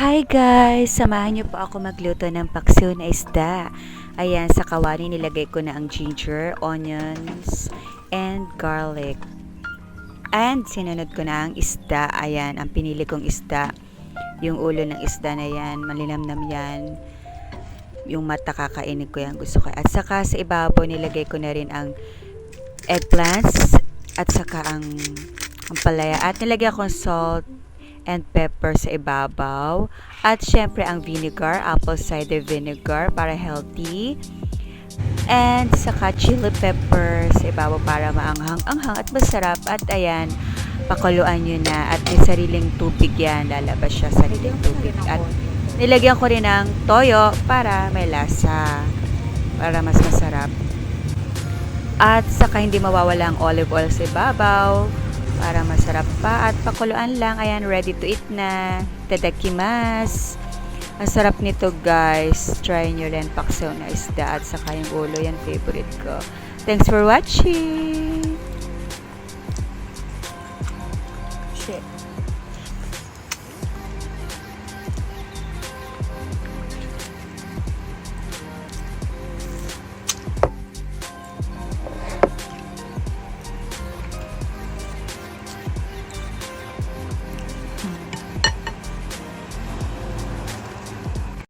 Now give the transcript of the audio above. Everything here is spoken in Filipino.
Hi guys! Samahan niyo po ako magluto ng paksiw na isda. Ayan, sa kawali nilagay ko na ang ginger, onions, and garlic. And sinunod ko na ang isda. Ayan, ang pinili kong isda. Yung ulo ng isda na yan, malinamnam yan. Yung mata kakainin ko yan, gusto ko. At saka sa ibabaw nilagay ko na rin ang eggplants at saka ang ang palaya. At nilagyan ko salt and pepper sa ibabaw. At syempre ang vinegar, apple cider vinegar para healthy. And saka chili pepper sa ibabaw para maanghang-anghang at masarap. At ayan, pakuluan nyo na. At may sariling tubig yan. Lalabas siya sariling tubig. At nilagyan ko rin ng toyo para may lasa. Para mas masarap. At saka hindi mawawala ang olive oil sa ibabaw para masarap pa at pakuluan lang. Ayan, ready to eat na. Tadakimasu. Ang sarap nito guys. Try nyo rin paksaw na isda at saka yung ulo. Yan favorite ko. Thanks for watching. Shit.